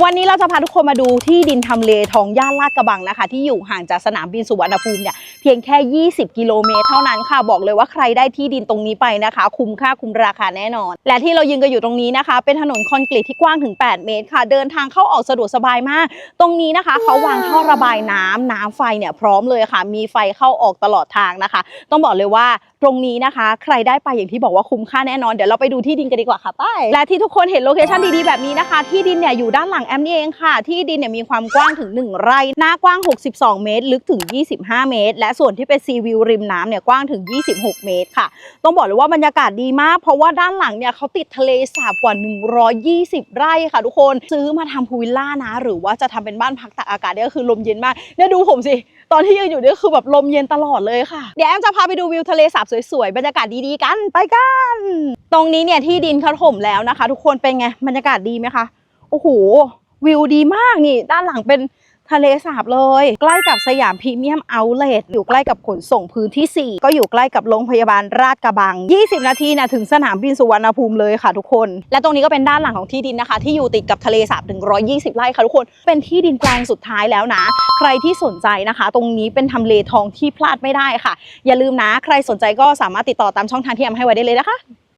วันนี้เราจะพาทุกคนมาดูที่ดินทำเลทองย่านลาดกระบังนะคะ ที่อยู่ห่างจากสนามบินสุวรรณภูมิเนี่ย เพียงแค่ 20 กิโลเมตรเท่านั้นค่ะ บอกเลยว่าใครได้ที่ดินตรงนี้ไปนะคะ คุ้มค่าคุ้มราคาแน่นอน และที่เรายืนกันอยู่ตรงนี้นะคะ เป็นถนนคอนกรีตที่กว้างถึง 8 เมตรค่ะ เดินทางเข้าออกสะดวกสบายมาก ตรงนี้นะคะเขาวางท่อระบายน้ำน้ำไฟเนี่ยพร้อมเลยค่ะ มีไฟเข้าออกตลอดทางนะคะ ต้องบอกเลยว่าตรงนี้นะคะ ใครได้ไปอย่างที่บอกว่าคุ้มค่าแน่นอนเดี๋ยวเราไปดูที่ดินกันดีกว่าค่ะไปและที่ทุกคนเห็นโลเคชั่นดีๆแบบนี้นะคะ ที่ดินเนี่ยอยู่ด้านหลังแอมนี่เองค่ะ ที่ดินเนี่ยมีความกว้างถึง 1 ไร่หน้ากว้าง 62 เมตร ลึกถึง 25 เมตร และส่วนที่เป็นซีวิวริมน้ำเนี่ยกว้างถึง 26 เมตรค่ะ ต้องบอกเลยว่าบรรยากาศดีมาก เพราะว่าด้านหลังเนี่ยเขาติดทะเลสาบกว่า 120 ไร่ค่ะทุกคนซื้อมาทำพูลวิลล่านะ หรือว่าจะทำเป็นบ้านพักตากอากาศเนี่ยก็คือลมเย็นมากเนี่ยดูผมสิตอนที่ยืนอยู่เนี่ยคือแบบลมเย็นตลอดเลยค่ะเดี๋ยวแอมจะพาไปดูวิวทะเลสาบสวยๆบรรยากาศดีๆกันไปกัน ตรงนี้เนี่ยที่ดินเขาถมแล้วนะคะ ทุกคนเป็นไงบรรยากาศดีไหมคะโอ้โหวิวดีมากนี่ ด้านหลังเป็น ทะเลสาบเลย ใกล้กับสยามพรีเมียมเอาเลทอยู่ใกล้กับขนส่งพื้นที่ 4 ก็อยู่ใกล้กับโรงพยาบาลราชกระบัง 20 นาทีนะถึงสนามบินสุวรรณภูมิเลยค่ะทุกคน และตรงนี้ก็เป็นด้านหลังของที่ดินนะคะ ที่อยู่ติดกับทะเลสาบถึง120 ไร่ค่ะทุกคน เป็นที่ดินแปลงสุดท้ายแล้วนะ ใครที่สนใจนะคะ ตรงนี้เป็นทำเลทองที่พลาดไม่ได้ค่ะ อย่าลืมนะ ใครสนใจก็สามารถติดต่อตามช่องทางที่แอมให้ไว้ได้เลยนะคะ